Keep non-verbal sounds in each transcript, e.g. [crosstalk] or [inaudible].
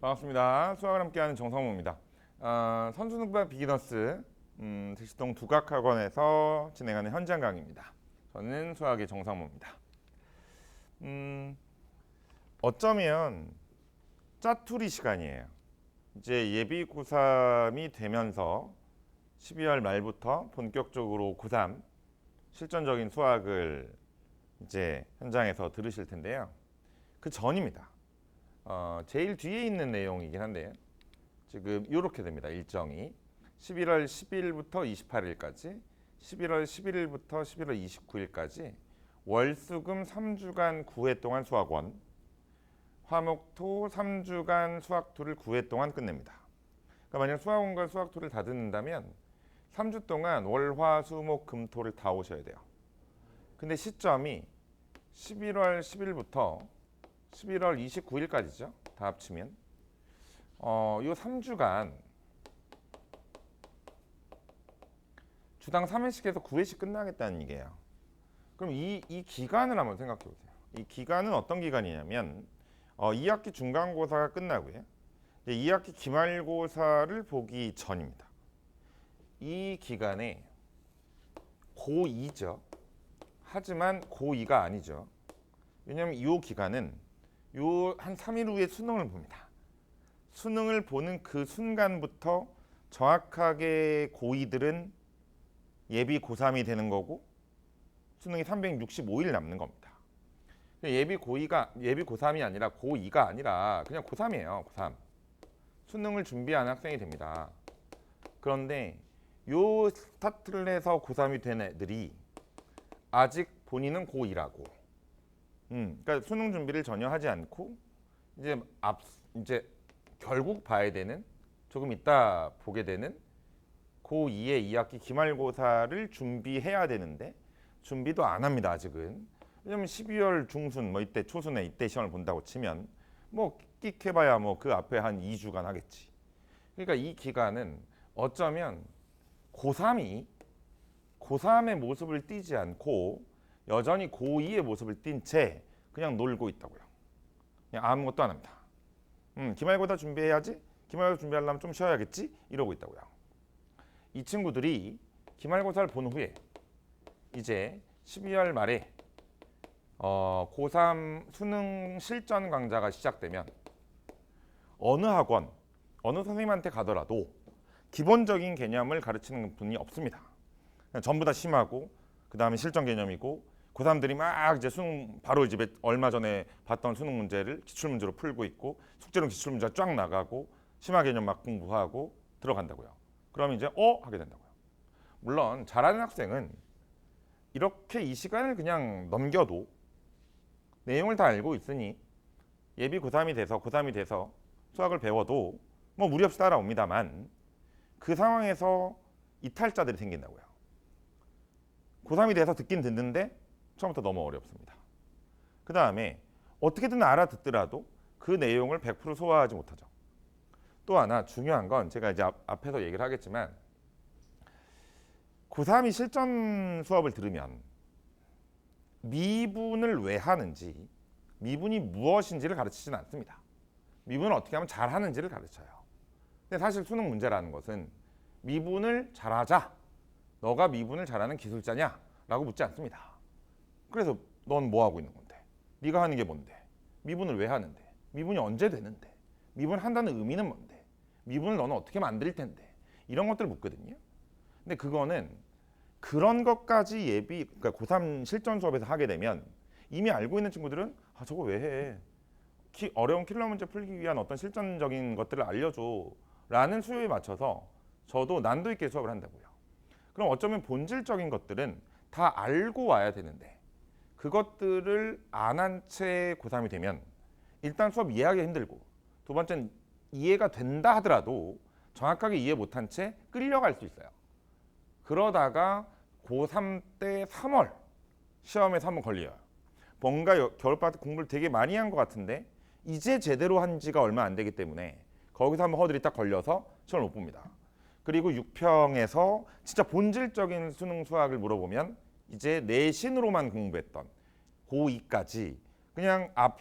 반갑습니다. 수학을 함께하는 정성모입니다. 아, 선수능바 비기너스 음, 대시동 두각학원에서 진행하는 현장 강의입니다. 저는 수학의 정성모입니다. 음, 어쩌면 짜투리 시간이에요. 이제 예비 고3이 되면서 12월 말부터 본격적으로 고3 실전적인 수학을 이제 현장에서 들으실 텐데요. 그 전입니다. 어, 제일 뒤에 있는 내용이긴 한데요. 지금 이렇게 됩니다. 일정이 11월 10일부터 28일까지, 11월 11일부터 11월 29일까지 월수금 3주간 9회 동안 수학원, 화목토 3주간 수학토를 9회 동안 끝냅니다. 그러니까 만약 수학원과 수학토를 다 듣는다면 3주 동안 월화수목 금토를 다 오셔야 돼요. 근데 시점이 11월 10일부터 11월 29일까지죠. 다 합치면 어, 요 3주간 주당 3회씩 해서 9회씩 끝나겠다는 얘기예요. 그럼 이, 이 기간을 한번 생각해 보세요. 이 기간은 어떤 기간이냐면 어, 2학기 중간고사가 끝나고요. 이제 2학기 기말고사를 보기 전입니다. 이 기간에 고2죠. 하지만 고2가 아니죠. 왜냐하면 이 기간은 요한 3일 후에 수능을 봅니다. 수능을 보는 그 순간부터 정확하게 고2들은 예비 고3이 되는 거고 수능이 365일 남는 겁니다. 예비 고2가 예비 고3이 아니라 고2가 아니라 그냥 고3이에요. 고3. 수능을 준비하는 학생이 됩니다. 그런데 요 스타트를 해서 고3이 된 애들이 아직 본인은 고2라고 음, 그러니까 수능 준비를 전혀 하지 않고 이제 앞 이제 결국 봐야 되는 조금 이따 보게 되는 고2의 2학기 기말고사를 준비해야 되는데 준비도 안 합니다 아직은. 왜냐면 12월 중순 뭐 이때 초순에 이때 시험을 본다고 치면 뭐 끽해봐야 뭐 그 앞에 한 2주간 하겠지. 그러니까 이 기간은 어쩌면 고3이 고3의 모습을 띠지 않고 여전히 고2의 모습을 띈채 그냥 놀고 있다고요. 그냥 아무것도 안 합니다. 음, 기말고사 준비해야지. 기말고사 준비하려면 좀 쉬어야겠지. 이러고 있다고요. 이 친구들이 기말고사를 본 후에 이제 12월 말에 어, 고3 수능 실전 강좌가 시작되면 어느 학원, 어느 선생님한테 가더라도 기본적인 개념을 가르치는 분이 없습니다. 전부 다 심하고 그 다음에 실전 개념이고 고3들이 막 이제 수능 바로 몇- 얼마 전에 봤던 수능 문제를 기출 문제로 풀고 있고 숙제로 기출 문제가 쫙 나가고 심화 개념 막 공부하고 들어간다고요. 그럼 이제 어 하게 된다고요. 물론 잘하는 학생은 이렇게 이 시간을 그냥 넘겨도 내용을 다 알고 있으니 예비 고3이 돼서 고3이 돼서 수학을 배워도 뭐 무리 없이 따라옵니다만 그 상황에서 이탈자들이 생긴다고요. 고3이 돼서 듣긴 듣는데 처음부터 너무 어렵습니다. 그 다음에 어떻게든 알아듣더라도 그 내용을 100% 소화하지 못하죠. 또 하나 중요한 건 제가 이제 앞, 앞에서 얘기를 하겠지만 고3이 실전 수업을 들으면 미분을 왜 하는지 미분이 무엇인지를 가르치지는 않습니다. 미분을 어떻게 하면 잘하는지를 가르쳐요. 근데 사실 수능 문제라는 것은 미분을 잘하자. 너가 미분을 잘하는 기술자냐? 라고 묻지 않습니다. 그래서 넌 뭐 하고 있는 건데? 네가 하는 게 뭔데? 미분을 왜 하는데? 미분이 언제 되는데? 미분 한다는 의미는 뭔데? 미분을 너는 어떻게 만들 텐데? 이런 것들을 묻거든요. 근데 그거는 그런 것까지 예비 그러니까 고3 실전 수업에서 하게 되면 이미 알고 있는 친구들은 아 저거 왜 해? 키, 어려운 킬러 문제 풀기 위한 어떤 실전적인 것들을 알려줘 라는 수요에 맞춰서 저도 난도 있게 수업을 한다고요. 그럼 어쩌면 본질적인 것들은 다 알고 와야 되는데 그것들을 안 한 채 고3이 되면 일단 수업 이해하기 힘들고 두 번째는 이해가 된다 하더라도 정확하게 이해 못한 채 끌려갈 수 있어요. 그러다가 고3 때 3월 시험에서 한번 걸려요. 뭔가 여- 겨울방학 때 공부를 되게 많이 한 것 같은데 이제 제대로 한 지가 얼마 안 되기 때문에 거기서 한번 허들이 딱 걸려서 시험을 못 봅니다. 그리고 6평에서 진짜 본질적인 수능 수학을 물어보면 이제 내신으로만 공부했던 고2까지 그냥 앞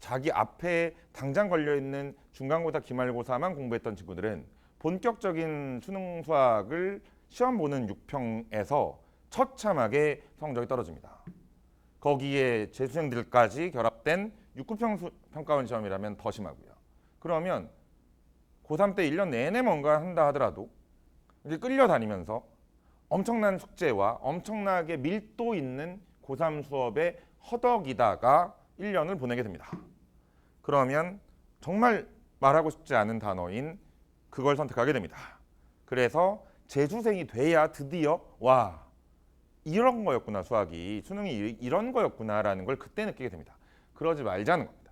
자기 앞에 당장 걸려 있는 중간고사, 기말고사만 공부했던 친구들은 본격적인 수능 수학을 시험 보는 6평에서 처참하게 성적이 떨어집니다. 거기에 재수생들까지 결합된 6, 9평 수- 평가원 시험이라면 더 심하고요. 그러면 고3 때 1년 내내 뭔가 한다 하더라도 이제 끌려다니면서 엄청난 숙제와 엄청나게 밀도 있는 고3 수업에 허덕이다가 1년을 보내게 됩니다. 그러면 정말 말하고 싶지 않은 단어인 그걸 선택하게 됩니다. 그래서 재수생이 돼야 드디어 와 이런 거였구나 수학이 수능이 이- 이런 거였구나라는 걸 그때 느끼게 됩니다. 그러지 말자는 겁니다.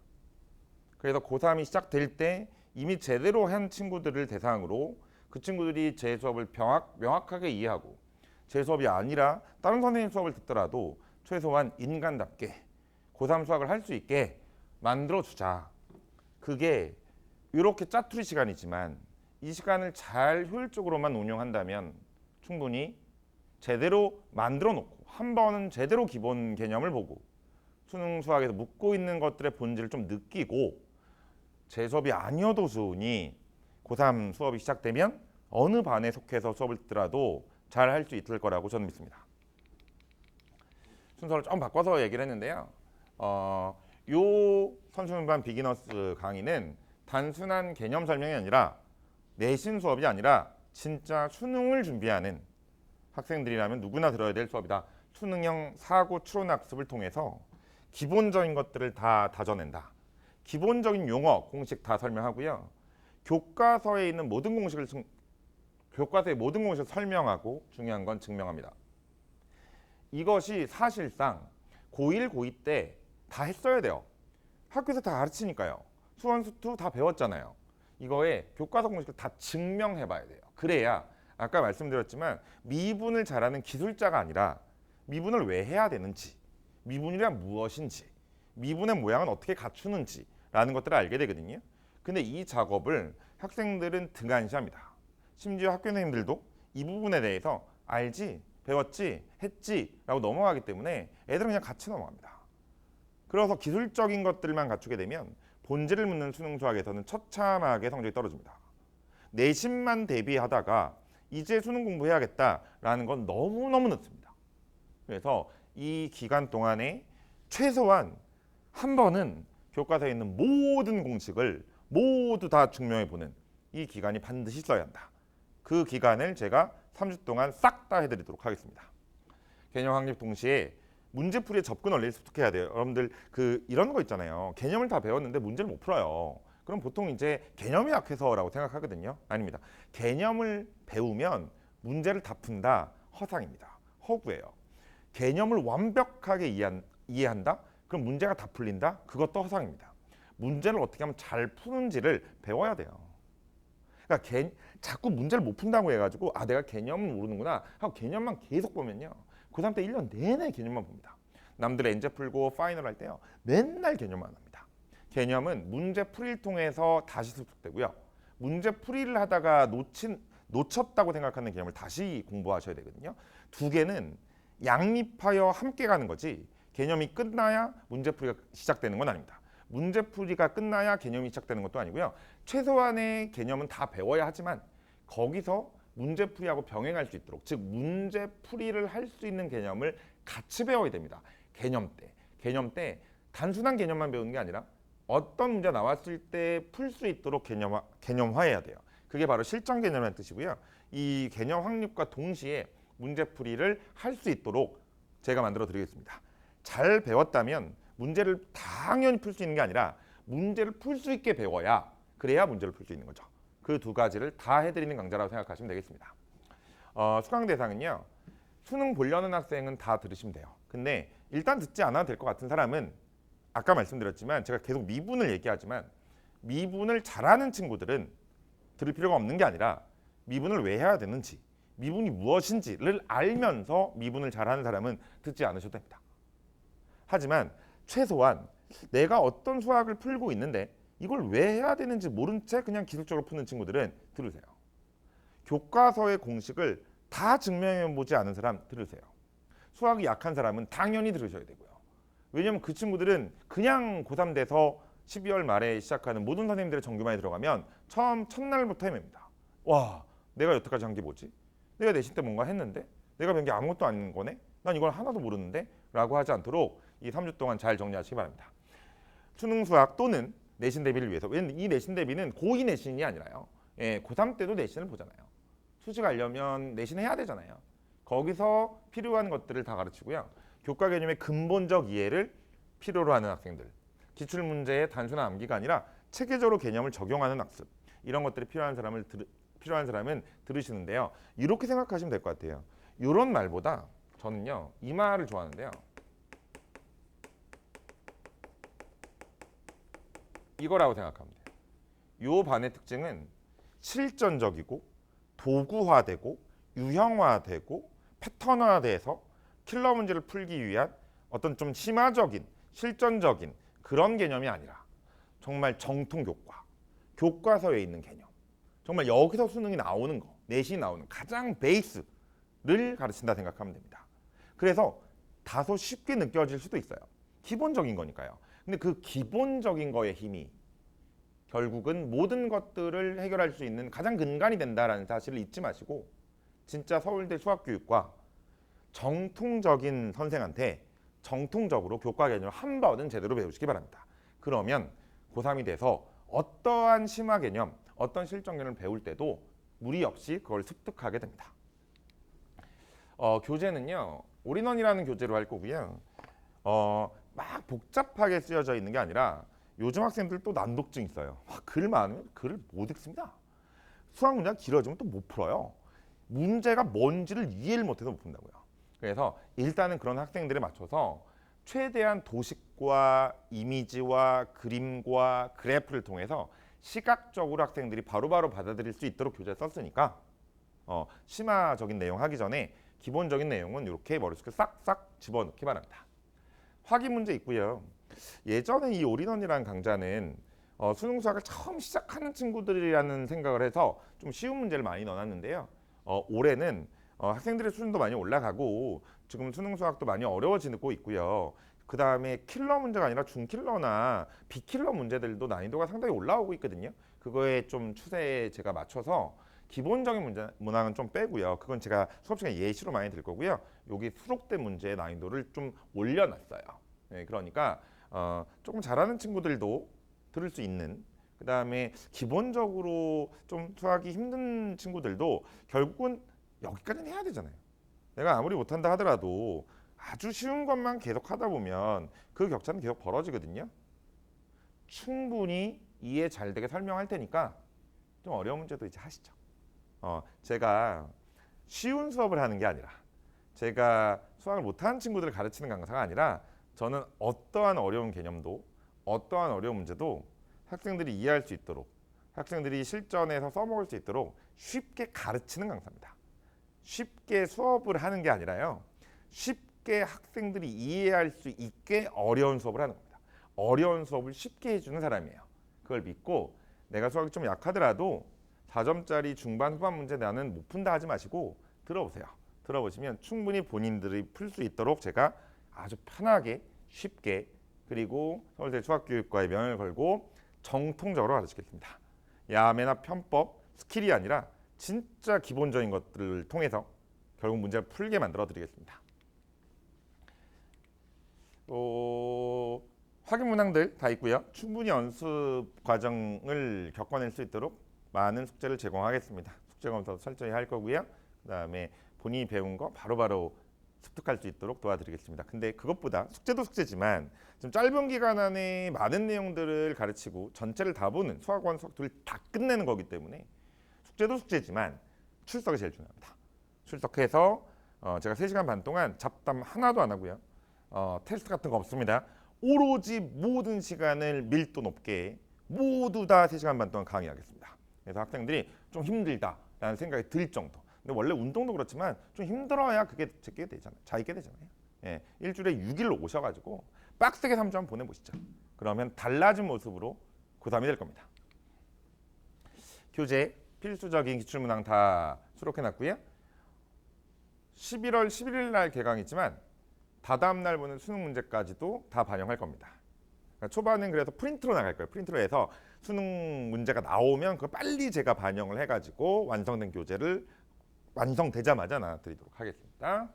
그래서 고3이 시작될 때 이미 제대로 한 친구들을 대상으로 그 친구들이 제 수업을 명확, 명확하게 이해하고 제 수업이 아니라 다른 선생님 수업을 듣더라도 최소한 인간답게 고3 수학을 할 수 있게 만들어 주자. 그게 이렇게 짜투리 시간이지만 이 시간을 잘 효율적으로만 운영한다면 충분히 제대로 만들어 놓고 한 번은 제대로 기본 개념을 보고 수능 수학에서 묻고 있는 것들의 본질을 좀 느끼고 제 수업이 아니어도 좋으니 고3 수업이 시작되면 어느 반에 속해서 수업을 듣더라도 잘 할 수 있을 거라고 저는 믿습니다. 순서를 좀 바꿔서 얘기를 했는데요. 어, 요 선수능반 비기너스 강의는 단순한 개념 설명이 아니라 내신 수업이 아니라 진짜 수능을 준비하는 학생들이라면 누구나 들어야 될 수업이다. 수능형 사고 추론 학습을 통해서 기본적인 것들을 다 다져낸다. 기본적인 용어, 공식 다 설명하고요. 교과서에 있는 모든 공식을 증- 교과서의 모든 공식을 설명하고 중요한 건 증명합니다. 이것이 사실상 고1, 고2 때 다 했어야 돼요. 학교에서 다 가르치니까요. 수원, 수투 다 배웠잖아요. 이거에 교과서 공식을 다 증명해 봐야 돼요. 그래야 아까 말씀드렸지만 미분을 잘하는 기술자가 아니라 미분을 왜 해야 되는지, 미분이란 무엇인지, 미분의 모양은 어떻게 갖추는지라는 것들을 알게 되거든요. 근데 이 작업을 학생들은 등한시합니다. 심지어 학교 선생님들도 이 부분에 대해서 알지, 배웠지, 했지라고 넘어가기 때문에 애들은 그냥 같이 넘어갑니다. 그래서 기술적인 것들만 갖추게 되면 본질을 묻는 수능 수학에서는 처참하게 성적이 떨어집니다. 내신만 대비하다가 이제 수능 공부해야겠다라는 건 너무너무 늦습니다. 그래서 이 기간 동안에 최소한 한 번은 교과서에 있는 모든 공식을 모두 다 증명해 보는 이 기간이 반드시 있어야 한다. 그 기간을 제가 3주 동안 싹 다 해드리도록 하겠습니다. 개념 확립 동시에 문제풀이의 접근 원리를 습득해야 돼요. 여러분들 그 이런 거 있잖아요. 개념을 다 배웠는데 문제를 못 풀어요. 그럼 보통 이제 개념이 약해서라고 생각하거든요. 아닙니다. 개념을 배우면 문제를 다 푼다 허상입니다. 허구예요. 개념을 완벽하게 이해한, 이해한다? 그럼 문제가 다 풀린다? 그것도 허상입니다. 문제를 어떻게 하면 잘 푸는지를 배워야 돼요. 그러니까 개, 자꾸 문제를 못 푼다고 해가지고 아 내가 개념을 모르는구나 하고 개념만 계속 보면요. 고3 때 1년 내내 개념만 봅니다. 남들 엔제 풀고 파이널 할 때요. 맨날 개념만 합니다. 개념은 문제 풀이를 통해서 다시 습득되고요. 문제 풀이를 하다가 놓친 놓쳤다고 생각하는 개념을 다시 공부하셔야 되거든요. 두 개는 양립하여 함께 가는 거지 개념이 끝나야 문제 풀이가 시작되는 건 아닙니다. 문제 풀이가 끝나야 개념이 시작되는 것도 아니고요. 최소한의 개념은 다 배워야 하지만 거기서 문제 풀이하고 병행할 수 있도록 즉 문제 풀이를 할 수 있는 개념을 같이 배워야 됩니다. 개념 때 개념 때 단순한 개념만 배우는 게 아니라 어떤 문제 나왔을 때 풀 수 있도록 개념화 개념화해야 돼요. 그게 바로 실전 개념이라는 뜻이고요. 이 개념 확립과 동시에 문제 풀이를 할 수 있도록 제가 만들어 드리겠습니다. 잘 배웠다면 문제를 당연히 풀 수 있는 게 아니라 문제를 풀 수 있게 배워야 그래야 문제를 풀 수 있는 거죠. 그 두 가지를 다 해드리는 강좌라고 생각하시면 되겠습니다. 어, 수강 대상은요. 수능 보려는 학생은 다 들으시면 돼요. 근데 일단 듣지 않아도 될 것 같은 사람은 아까 말씀드렸지만 제가 계속 미분을 얘기하지만 미분을 잘하는 친구들은 들을 필요가 없는 게 아니라 미분을 왜 해야 되는지 미분이 무엇인지를 알면서 미분을 잘하는 사람은 듣지 않으셔도 됩니다. 하지만 최소한 내가 어떤 수학을 풀고 있는데 이걸 왜 해야 되는지 모른 채 그냥 기술적으로 푸는 친구들은 들으세요. 교과서의 공식을 다 증명해 보지 않은 사람 들으세요. 수학이 약한 사람은 당연히 들으셔야 되고요. 왜냐하면 그 친구들은 그냥 고3 돼서 12월 말에 시작하는 모든 선생님들의 정규만에 들어가면 처음 첫날부터 헤맵니다. 와, 내가 여태까지 한 게 뭐지? 내가 내신 때 뭔가 했는데 내가 배운 게 아무것도 아닌 거네? 난 이걸 하나도 모르는데? 라고 하지 않도록 이 3주 동안 잘 정리하시기 바랍니다. 수능 수학 또는 내신 대비를 위해서 왜냐면 이 내신 대비는 고2 내신이 아니라요. 예, 고3 때도 내신을 보잖아요. 수직 하려면 내신 해야 되잖아요. 거기서 필요한 것들을 다 가르치고요. 교과 개념의 근본적 이해를 필요로 하는 학생들. 기출 문제의 단순한 암기가 아니라 체계적으로 개념을 적용하는 학습. 이런 것들이 필요한 사람을 들, 필요한 사람은 들으시는데요. 이렇게 생각하시면 될 것 같아요. 이런 말보다 저는요 이 말을 좋아하는데요. 이거라고 생각하면 돼요. 요 반의 특징은 실전적이고 도구화되고 유형화되고 패턴화돼서 킬러 문제를 풀기 위한 어떤 좀 심화적인 실전적인 그런 개념이 아니라 정말 정통 교과 교과서에 있는 개념 정말 여기서 수능이 나오는 거 내신이 나오는 가장 베이스를 가르친다 생각하면 됩니다. 그래서 다소 쉽게 느껴질 수도 있어요. 기본적인 거니까요. 근데 그 기본적인 거의 힘이 결국은 모든 것들을 해결할 수 있는 가장 근간이 된다라는 사실을 잊지 마시고 진짜 서울대 수학교육과 정통적인 선생한테 정통적으로 교과 개념을 한 번은 제대로 배우시기 바랍니다. 그러면 고3이 돼서 어떠한 심화 개념, 어떤 실전 개념을 배울 때도 무리 없이 그걸 습득하게 됩니다. 어, 교재는요 올인원이라는 교재로 할 거고요. 어, 막 복잡하게 쓰여져 있는 게 아니라 요즘 학생들 또 난독증 있어요. 와, 글 많으면 글을 못 읽습니다. 수학 문제가 길어지면 또 못 풀어요. 문제가 뭔지를 이해를 못해서 못 푼다고요. 그래서 일단은 그런 학생들에 맞춰서 최대한 도식과 이미지와 그림과 그래프를 통해서 시각적으로 학생들이 바로바로 받아들일 수 있도록 교재를 썼으니까 어, 심화적인 내용 하기 전에 기본적인 내용은 이렇게 머릿속에 싹싹 집어넣기 바랍니다. 확인 문제 있고요. 예전에 이 올인원이라는 강좌는 어, 수능 수학을 처음 시작하는 친구들이라는 생각을 해서 좀 쉬운 문제를 많이 넣어놨는데요. 어, 올해는 어, 학생들의 수준도 많이 올라가고 지금 수능 수학도 많이 어려워지고 있고요. 그 다음에 킬러 문제가 아니라 중킬러나 비킬러 문제들도 난이도가 상당히 올라오고 있거든요. 그거에 좀 추세에 제가 맞춰서 기본적인 문제 문항은 좀 빼고요. 그건 제가 수업 시간 예시로 많이 들 거고요. 여기 수록된 문제의 난이도를 좀 올려놨어요. 네, 그러니까 어, 조금 잘하는 친구들도 들을 수 있는 그 다음에 기본적으로 좀 수학이 힘든 친구들도 결국은 여기까지는 해야 되잖아요. 내가 아무리 못한다 하더라도 아주 쉬운 것만 계속 하다 보면 그 격차는 계속 벌어지거든요. 충분히 이해 잘 되게 설명할 테니까 좀 어려운 문제도 이제 하시죠. 어, 제가 쉬운 수업을 하는 게 아니라 제가 수학을 못하는 친구들을 가르치는 강사가 아니라 저는 어떠한 어려운 개념도 어떠한 어려운 문제도 학생들이 이해할 수 있도록 학생들이 실전에서 써먹을 수 있도록 쉽게 가르치는 강사입니다. 쉽게 수업을 하는 게 아니라요. 쉽게 학생들이 이해할 수 있게 어려운 수업을 하는 겁니다. 어려운 수업을 쉽게 해주는 사람이에요. 그걸 믿고 내가 수학이 좀 약하더라도 4점짜리 중반 후반 문제 나는 못 푼다 하지 마시고 들어보세요. 들어보시면 충분히 본인들이 풀 수 있도록 제가 아주 편하게 쉽게 그리고 서울대 수학교육과의 명을 걸고 정통적으로 가르치겠습니다. 야매나 편법, 스킬이 아니라 진짜 기본적인 것들을 통해서 결국 문제를 풀게 만들어 드리겠습니다. 어, 확인 문항들 다 있고요. 충분히 연습 과정을 겪어낼 수 있도록 많은 숙제를 제공하겠습니다. 숙제 검사도 철저히 할 거고요. 그다음에 본인이 배운 거 바로바로 습득할 수 있도록 도와드리겠습니다. 근데 그것보다 숙제도 숙제지만 좀 짧은 기간 안에 많은 내용들을 가르치고 전체를 다 보는 수학원 수학들을 다 끝내는 거기 때문에 숙제도 숙제지만 출석이 제일 중요합니다. 출석해서 어, 제가 3시간 반 동안 잡담 하나도 안 하고요. 어, 테스트 같은 거 없습니다. 오로지 모든 시간을 밀도 높게 모두 다 3시간 반 동안 강의하겠습니다. 그래서 학생들이 좀 힘들다라는 생각이 들 정도. 근데 원래 운동도 그렇지만 좀 힘들어야 그게 제게 되잖아요. 자기게 되잖아요. 예, 일주일에 6일 오셔가지고 빡세게 3주 한번 보내보시죠. 그러면 달라진 모습으로 고3이 될 겁니다. 교재 필수적인 기출문항 다 수록해놨고요. 11월 11일 날 개강이지만 다다음 날 보는 수능 문제까지도 다 반영할 겁니다. 그러니까 초반은 그래서 프린트로 나갈 거예요. 프린트로 해서 수능 문제가 나오면 그걸 빨리 제가 반영을 해가지고 완성된 교재를 완성되자마자 나눠드리도록 하겠습니다.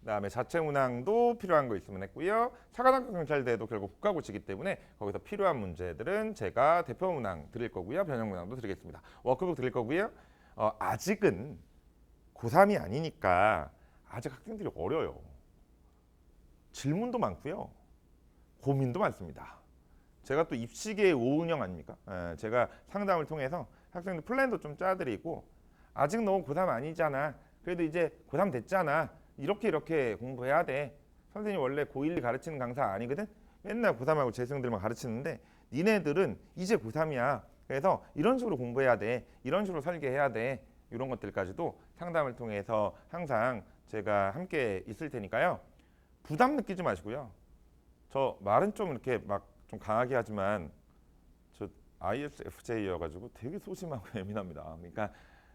그다음에 자체 문항도 필요한 거 있으면 했고요. 사관학교 경찰대도 결국 국가고시기 때문에 거기서 필요한 문제들은 제가 대표 문항 드릴 거고요. 변형 문항도 드리겠습니다. 워크북 드릴 거고요. 어, 아직은 고3이 아니니까 아직 학생들이 어려요. 질문도 많고요. 고민도 많습니다. 제가 또 입시계의 오은영 아닙니까? 예, 제가 상담을 통해서 학생들 플랜도 좀 짜드리고 아직 너무 고3 아니잖아. 그래도 이제 고3 됐잖아. 이렇게 이렇게 공부해야 돼. 선생님 원래 고1 가르치는 강사 아니거든. 맨날 고3하고 재수생들만 가르치는데 니네들은 이제 고3이야. 그래서 이런 식으로 공부해야 돼. 이런 식으로 설계해야 돼. 이런 것들까지도 상담을 통해서 항상 제가 함께 있을 테니까요. 부담 느끼지 마시고요. 저 말은 좀 이렇게 막 좀 강하게 하지만 저 ISFJ여가지고 되게 소심하고 [laughs] 예민합니다. 그러니까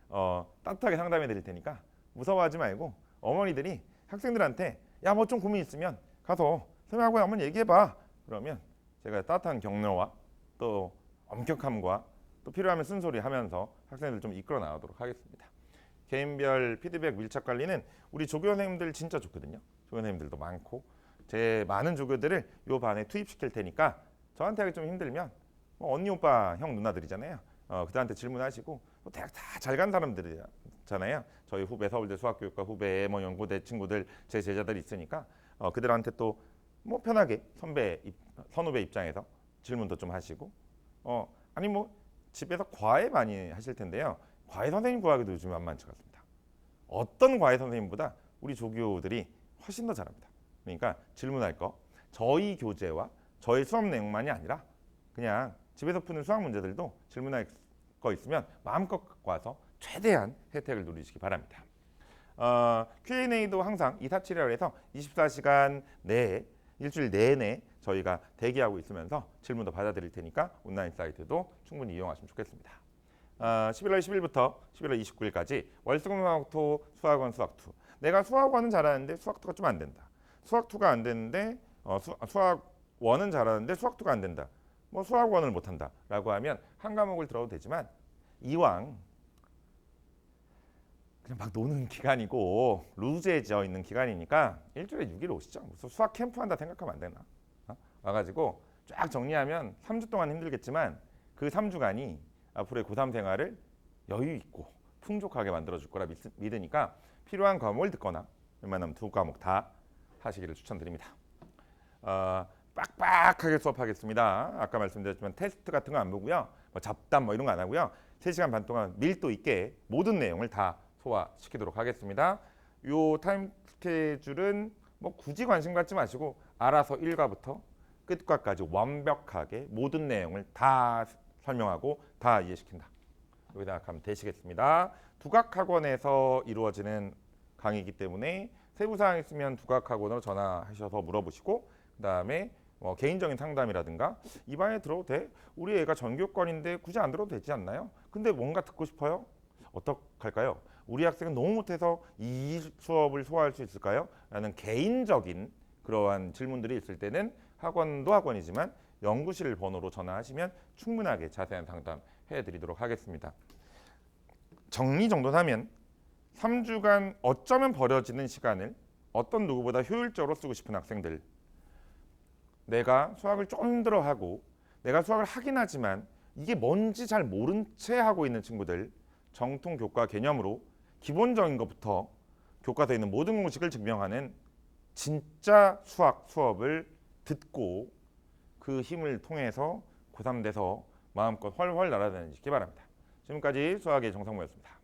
어, 따뜻하게 상담해 드릴 테니까 무서워하지 말고 어머니들이 학생들한테 야 뭐 좀 고민 있으면 가서 선생님하고 한번 얘기해 봐. 그러면 제가 따뜻한 격려와 또 엄격함과 또 필요하면 쓴소리 하면서 학생들 좀 이끌어 나가도록 하겠습니다. 개인별 피드백 밀착 관리는 우리 조교 선생님들 진짜 좋거든요. 조교 선생님들도 많고 제 많은 조교들을 요 반에 투입시킬 테니까 저한테 하기 좀 힘들면 뭐 언니 오빠 형 누나들이잖아요. 어, 그들한테 질문하시고 또 대학 다 잘 간 사람들이잖아요. 저희 후배 서울대 수학교육과 후배 뭐 연고대 친구들 제 제자들이 있으니까 어, 그들한테 또 뭐 편하게 선배 입- 선후배 입장에서 질문도 좀 하시고 어 아니 뭐 집에서 과외 많이 하실 텐데요. 과외 선생님 구하기도 요즘 만만치 않습니다. 어떤 과외 선생님보다 우리 조교들이 훨씬 더 잘합니다. 그러니까 질문할 거 저희 교재와 저희 수업 내용만이 아니라 그냥 집에서 푸는 수학 문제들도 질문할 거 있으면 마음껏 갖고 와서 최대한 혜택을 누리시기 바랍니다. 어, Q&A도 항상 247이라고 해서 24시간 내에 일주일 내내 저희가 대기하고 있으면서 질문도 받아드릴 테니까 온라인 사이트도 충분히 이용하시면 좋겠습니다. 어, 11월 10일부터 11월 29일까지 월수금화학토 수학원 수학투 내가 수학원은 잘하는데 수학투가 좀 안 된다. 수학투가 안 되는데 어, 수, 수학원은 잘하는데 수학투가 안 된다. 뭐 수학원을 못한다 라고 하면 한 과목을 들어도 되지만 이왕 그냥 막 노는 기간이고 루즈해져 있는 기간이니까 일주일에 6일 오시죠. 무슨 수학 캠프 한다 생각하면 안 되나? 어? 와가지고 쫙 정리하면 3주 동안 힘들겠지만 그 3주간이 앞으로의 고3 생활을 여유 있고 풍족하게 만들어줄 거라 믿, 믿으니까 필요한 과목을 듣거나 웬만하면 두 과목 다 하시기를 추천드립니다. 어, 빡빡하게 수업하겠습니다. 아까 말씀드렸지만 테스트 같은 거 안 보고요. 뭐 잡담 뭐 이런 거 안 하고요. 3시간 반 동안 밀도 있게 모든 내용을 다 소화시키도록 하겠습니다. 요 타임 스케줄은 뭐 굳이 관심 갖지 마시고 알아서 1과부터 끝과까지 완벽하게 모든 내용을 다 설명하고 다 이해시킨다. 여기 생각하면 되시겠습니다. 두각학원에서 이루어지는 강의이기 때문에 세부 사항 있으면 두각학원으로 전화하셔서 물어보시고 그 다음에 뭐 개인적인 상담이라든가 이 반에 들어도 돼? 우리 애가 전교권인데 굳이 안 들어도 되지 않나요? 근데 뭔가 듣고 싶어요? 어떡할까요? 우리 학생은 너무 못해서 이 수업을 소화할 수 있을까요? 라는 개인적인 그러한 질문들이 있을 때는 학원도 학원이지만 연구실 번호로 전화하시면 충분하게 자세한 상담 해 드리도록 하겠습니다. 정리 정돈하면 3주간 어쩌면 버려지는 시간을 어떤 누구보다 효율적으로 쓰고 싶은 학생들 내가 수학을 좀 힘들어 하고 내가 수학을 하긴 하지만 이게 뭔지 잘 모른 채 하고 있는 친구들 정통 교과 개념으로 기본적인 것부터 교과서에 있는 모든 공식을 증명하는 진짜 수학 수업을 듣고 그 힘을 통해서 고3 돼서 마음껏 훨훨 날아다니시기 바랍니다. 지금까지 수학의 정성모였습니다.